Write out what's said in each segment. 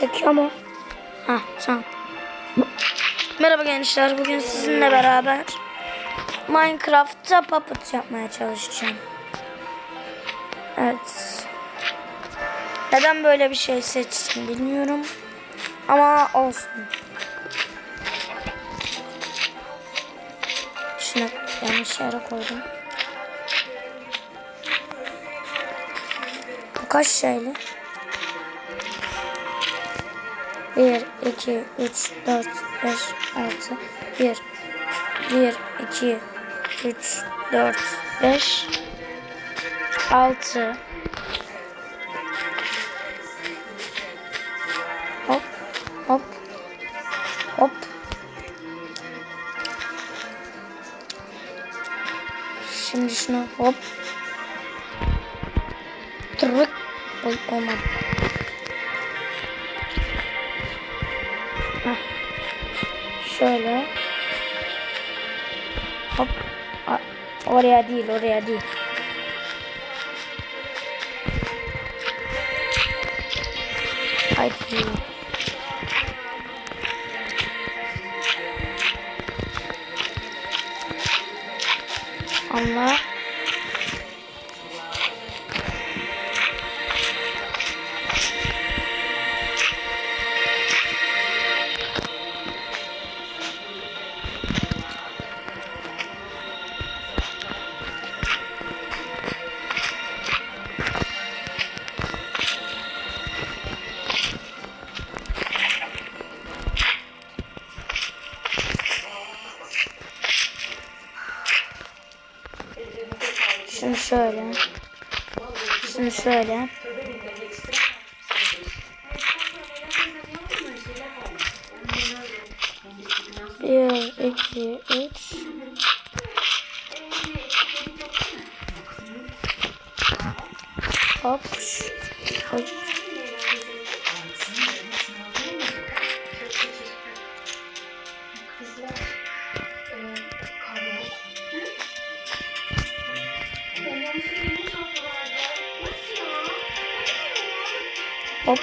Çekiyor mu? Ha tamam. Merhaba gençler. Bugün sizinle beraber Minecraft'ta puppet yapmaya çalışacağım. Evet. Neden böyle bir şey seçtim bilmiyorum. Ama olsun. Şunu yanlış yere koydum. Bu kaç şeyli? 1, 2, 3, 4, 5, 6, 1, 1, 2, 3, 4, 5, 6, hop, hop, hop. Şimdi şunu hop. Tırık. Olmadı. Şöyle. Hop. Oraya değil, oraya değil. Haydi. Allah. Şöyle. Şunu şöyle. Bir, iki, üç. Hop.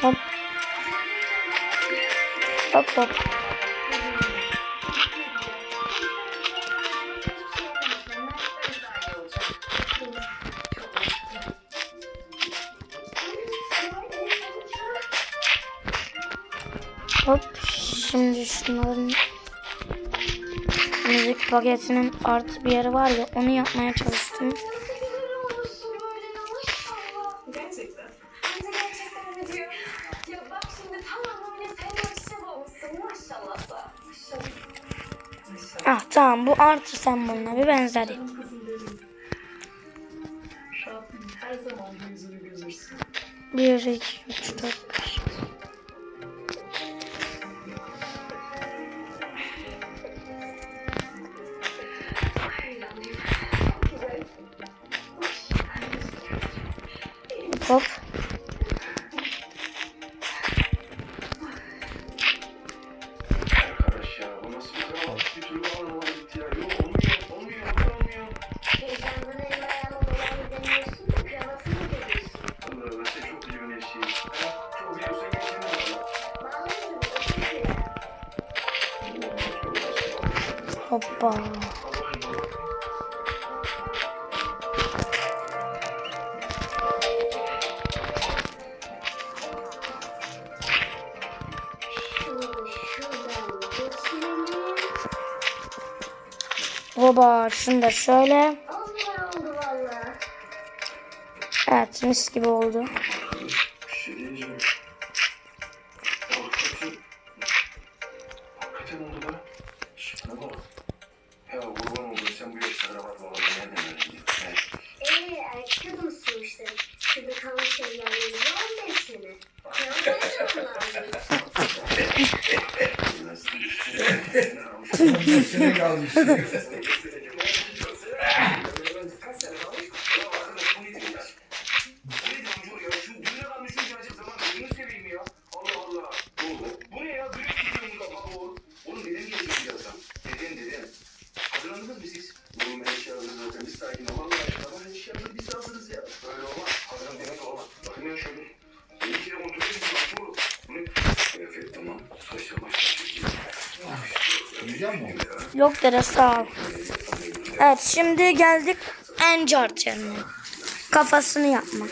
Hop. Hop hop. Şimdi şunların müzik paketinin artı bir yeri var ya onu yapmaya çalıştım. Ah tamam bu artı sen bununla bir benzeri. Rabbim her zaman yüzünü gözürsün. Hoppa. Hoba şunu da şöyle. Evet mis gibi oldu. Sen bu yaşlara bak baba. Nereden öğrendin? Ne? Eee erkek adamsın işte. Şurada kalmış ilgili 15 sene. Kıyafetini lazım. Sene kalmış. Bu Yok dede sağ ol. Evet şimdi geldik en cart yerine. Kafasını yapmak.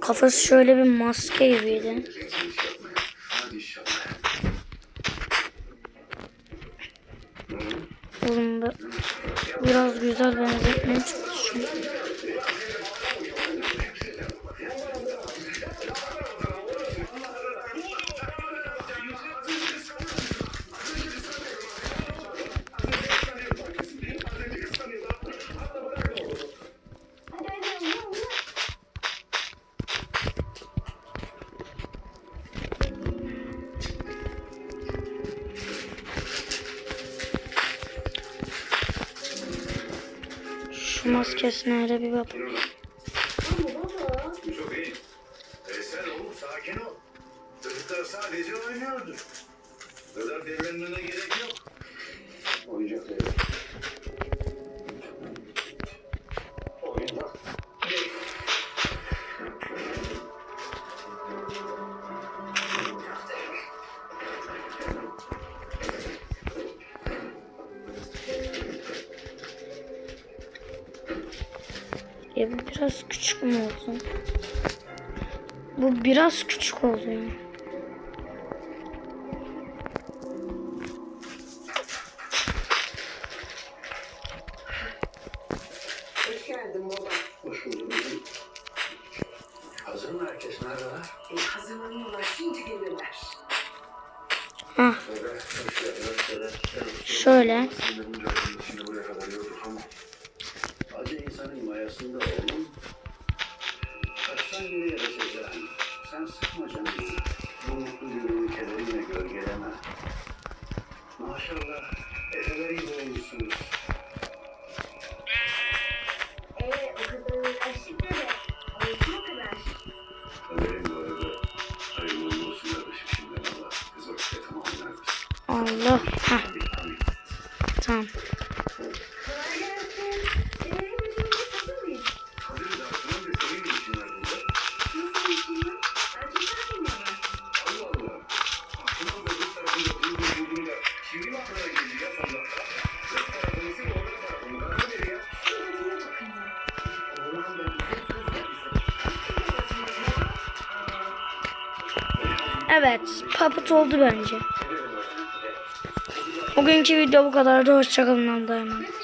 Kafası şöyle bir maske gibiydi. Oğlum da biraz güzel benzetmeye çalışıyorum. Şu maskesine hele bir bak. Çok iyi. E sen oğlum sakin ol. Çocuklar sadece oynuyordu. Bu kadar delilenmene gerek yok. Ya bu biraz küçük mü oldu? Bu biraz küçük oldu ya. Hazır mı herkes? Neredeler? E, hazırlanıyorlar. Şimdi gelirler. Hah geldin. şöyle. Kız da bizim. Evet papıt oldu bence. Bugünkü video bu kadardı. Hoşçakalın. Allah'a emanet.